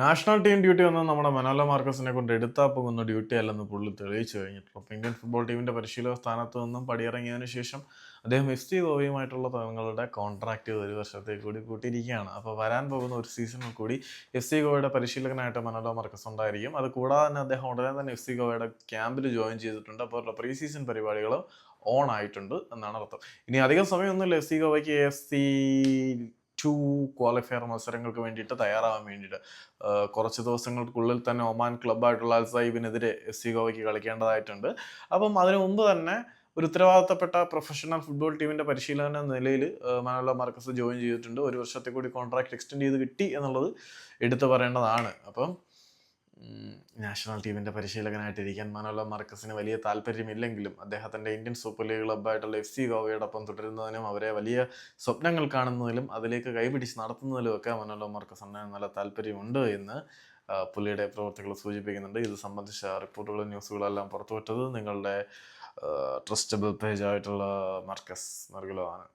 National team duty ഒന്നും നമ്മുടെ മനോല മാർക്കസിനെ കൊണ്ട് എടുത്താൽ പോകുന്ന ഡ്യൂട്ടി അല്ലെന്ന് പുള്ളി തെളിയിച്ചു കഴിഞ്ഞിട്ടുണ്ട് അപ്പോൾ ഇന്ത്യൻ ഫുട്ബോൾ ടീമിന്റെ പരിശീലക സ്ഥാനത്ത് നിന്നും പടിയിറങ്ങിയതിനു ശേഷം അദ്ദേഹം എസ് ടി ഗോവയുമായിട്ടുള്ള തങ്ങളുടെ കോൺട്രാക്റ്റ് ഒരു വർഷത്തേക്ക് കൂടി കൂട്ടിയിരിക്കുകയാണ്. അപ്പോൾ വരാൻ പോകുന്ന ഒരു സീസണിൽ കൂടി എഫ് സി ഗോവയുടെ പരിശീലകനായിട്ട് മനോല മാർക്കസ് ഉണ്ടായിരിക്കും. അത് കൂടാതെ തന്നെ അദ്ദേഹം ഉടനെ തന്നെ എഫ് സി ഗോവയുടെ ക്യാമ്പിൽ ജോയിൻ ചെയ്തിട്ടുണ്ട്. അപ്പോൾ പ്രീ സീസൺ പരിപാടികൾ ഓൺ ആയിട്ടുണ്ട് എന്നാണ് അർത്ഥം. ഇനി അധികം സമയമൊന്നുമില്ല. എഫ് സി ഗോവയ്ക്ക് എഫ് സി ടു ക്വാളിഫയർ മത്സരങ്ങൾക്ക് വേണ്ടിയിട്ട് തയ്യാറാവാൻ വേണ്ടിയിട്ട്. കുറച്ച് ദിവസങ്ങൾക്കുള്ളിൽ തന്നെ ഒമാൻ ക്ലബ്ബായിട്ടുള്ള അൽ സാഹിബിനെതിരെ എസ് സി ഗോവയ്ക്ക് കളിക്കേണ്ടതായിട്ടുണ്ട്. അപ്പം അതിനു മുമ്പ് തന്നെ ഒരു ഉത്തരവാദിത്തപ്പെട്ട പ്രൊഫഷണൽ ഫുട്ബോൾ ടീമിന്റെ പരിശീലന നിലയിൽ മനോല മാർക്കസ് ജോയിൻ ചെയ്തിട്ടുണ്ട്. ഒരു വർഷത്തെ കൂടി കോൺട്രാക്ട് എക്സ്റ്റെൻഡ് ചെയ്ത് കിട്ടി എന്നുള്ളത് എടുത്തു പറയേണ്ടതാണ്. അപ്പം നാഷണൽ ടീമിന്റെ പരിശീലകനായിട്ടിരിക്കാൻ മനോല മർക്കസിന് വലിയ താല്പര്യമില്ലെങ്കിലും അദ്ദേഹത്തിന്റെ ഇന്ത്യൻ സൂപ്പർ ലീഗ് ക്ലബ്ബായിട്ടുള്ള എഫ് സി ഗോവയോടൊപ്പം തുടരുന്നതിനും അവരെ വലിയ സ്വപ്നങ്ങൾ കാണുന്നതിലും അതിലേക്ക് കൈപിടിച്ച് നടത്തുന്നതിലും ഒക്കെ മനോല മർക്കസിന് നല്ല താല്പര്യമുണ്ട് എന്ന് പുള്ളിയുടെ പ്രവർത്തികൾ സൂചിപ്പിക്കുന്നുണ്ട്. ഇത് സംബന്ധിച്ച റിപ്പോർട്ടുകളും ന്യൂസുകളെല്ലാം പുറത്തുവിട്ടത് നിങ്ങളുടെ ട്രസ്റ്റബിൾ പേജായിട്ടുള്ള മർക്കസ് നൽകലോ ആണ്.